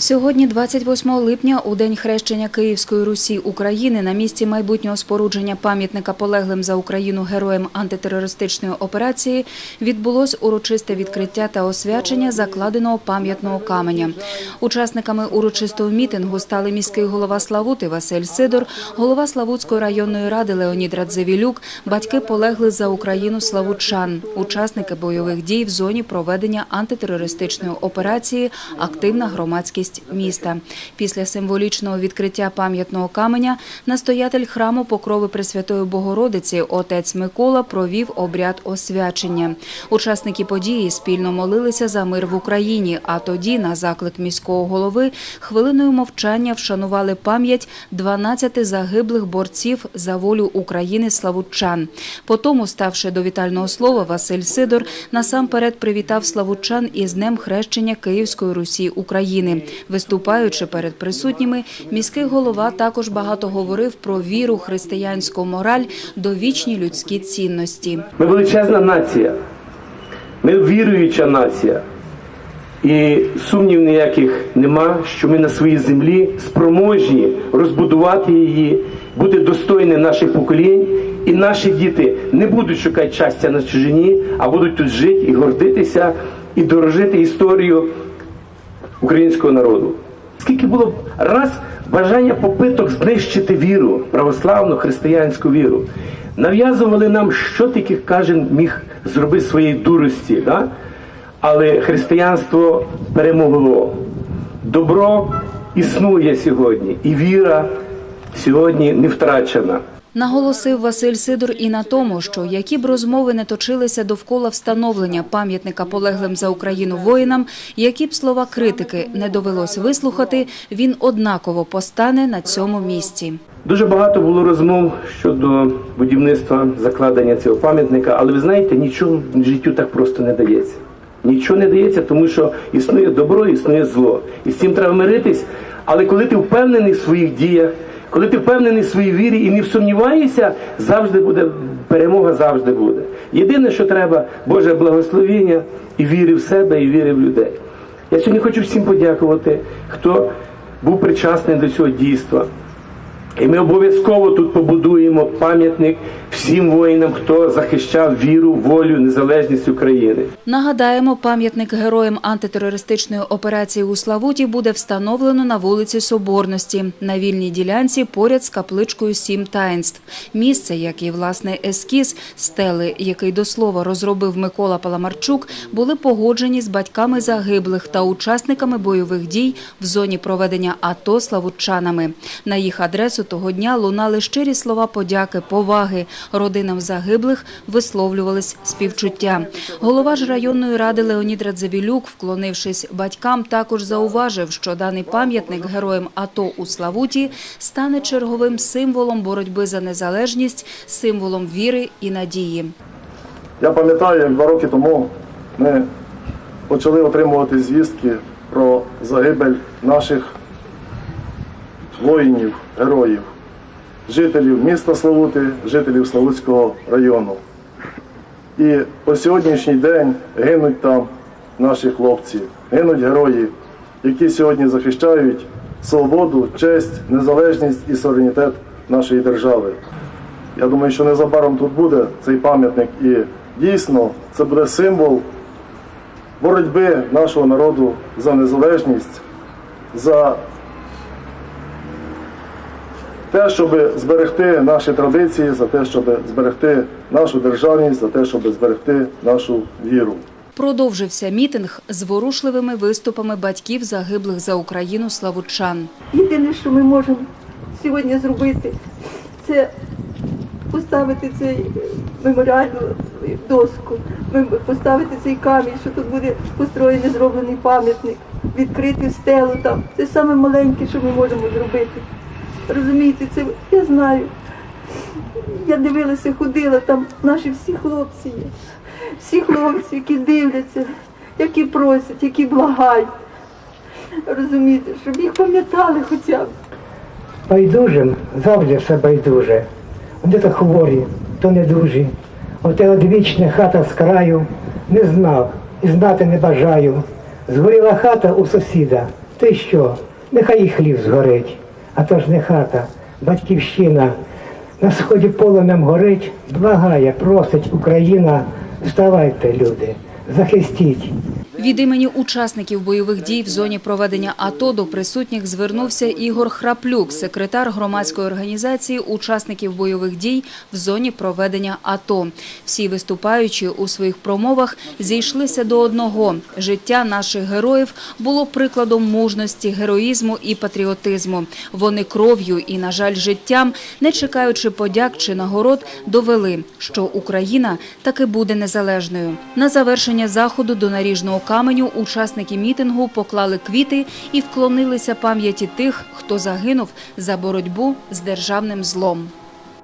Сьогодні, 28 липня, у день хрещення Київської Русі України, на місці майбутнього спорудження пам'ятника полеглим за Україну героям антитерористичної операції відбулось урочисте відкриття та освячення закладеного пам'ятного каменя. Учасниками урочистого мітингу стали міський голова Славути Василь Сидор, голова Славутської районної ради Леонід Радзивілюк, батьки полеглих за Україну славутчан, учасники бойових дій в зоні проведення антитерористичної операції, активна громадськість міста. Після символічного відкриття пам'ятного каменя настоятель храму Покрови Пресвятої Богородиці отець Микола провів обряд освячення. Учасники події спільно молилися за мир в Україні. А тоді, на заклик міського голови, хвилиною мовчання вшанували пам'ять 12 загиблих борців за волю України славутчан. Потому, ставши до вітального слова, Василь Сидор насамперед привітав славутчан із днем хрещення Київської Русі України. Виступаючи перед присутніми, міський голова також багато говорив про віру, християнську мораль, довічні людські цінності. Ми величезна нація. Ми віруюча нація. І сумнів ніяких нема, що ми на своїй землі спроможні розбудувати її, бути достойні наших поколінь, і наші діти не будуть шукати щастя на чужині, а будуть тут жити і гордитися, і дорожити історію українського народу. Скільки було раз бажання попиток знищити віру, православну християнську віру. Нав'язували нам, що тільки кожен міг зробити своєї дурості, да? але християнство перемогло. Добро існує сьогодні, і віра сьогодні не втрачена. Наголосив Василь Сидор і на тому, що які б розмови не точилися довкола встановлення пам'ятника полеглим за Україну воїнам, які б слова критики не довелось вислухати, він однаково постане на цьому місці. Дуже багато було розмов щодо будівництва закладення цього пам'ятника, але ви знаєте, нічого життю так просто не дається. Нічого не дається, тому що існує добро, існує зло. І з цим треба миритись. Але коли ти впевнений в своїх діях, коли ти впевнений в своїй вірі і не сумніваєшся, завжди буде перемога, завжди буде. Єдине, що треба, Боже благословіння і віри в себе, і віри в людей. Я сьогодні хочу всім подякувати, хто був причасний до цього дійства. І ми обов'язково тут побудуємо пам'ятник всім воїнам, хто захищав віру, волю, незалежність України. Нагадаємо, пам'ятник героям антитерористичної операції у Славуті буде встановлено на вулиці Соборності на вільній ділянці поряд з капличкою Сім таїнств. Місце, як і власне ескіз стели, який до слова розробив Микола Паламарчук, були погоджені з батьками загиблих та учасниками бойових дій в зоні проведення АТО славутчанами. На їх адресу того дня лунали щирі слова подяки, поваги. Родинам загиблих висловлювались співчуття. Голова ж районної ради Леонід Радзивілюк, вклонившись батькам, також зауважив, що даний пам'ятник героям АТО у Славуті стане черговим символом боротьби за незалежність, символом віри і надії. Я пам'ятаю, два роки тому ми почали отримувати звістки про загибель наших воїнів, героїв, жителів міста Славути, жителів Славутського району. І по сьогоднішній день гинуть там наші хлопці, гинуть герої, які сьогодні захищають свободу, честь, незалежність і суверенітет нашої держави. Я думаю, що незабаром тут буде цей пам'ятник, і дійсно це буде символ боротьби нашого народу за незалежність, за те, щоб зберегти наші традиції, за те, щоб зберегти нашу державність, за те, щоб зберегти нашу віру. Продовжився мітинг з ворушливими виступами батьків загиблих за Україну славутчан. Єдине, що ми можемо сьогодні зробити, це поставити цей меморіальну доску, ми- поставити цей камінь, що тут буде построєний зроблений пам'ятник, відкрити стелу там. Це саме маленьке, що ми можемо зробити. Розумієте, це я знаю. Я дивилася, ходила, там наші всі хлопці є. Всі хлопці, які дивляться, які просять, які благають. Розумієте, щоб їх пам'ятали хоча б. Байдужим завжди все байдуже. Вони то хворі, то недужі. Оте одвічна хата з краю не знав і знати не бажаю. Згоріла хата у сусіда, Ти що? Нехай і хліб згорить, а то ж не хата, батьківщина. На сході полонем горить, благає, просить Україна. Вставайте, люди, захистіть. Від імені учасників бойових дій в зоні проведення АТО до присутніх звернувся Ігор Храплюк, секретар громадської організації учасників бойових дій в зоні проведення АТО. Всі виступаючі у своїх промовах зійшлися до одного. Життя наших героїв було прикладом мужності, героїзму і патріотизму. Вони кров'ю і, на жаль, життям, не чекаючи подяк чи нагород, довели, що Україна таки буде незалежною. На завершення заходу до наріжного каменю учасники мітингу поклали квіти і вклонилися пам'яті тих, хто загинув за боротьбу з державним злом.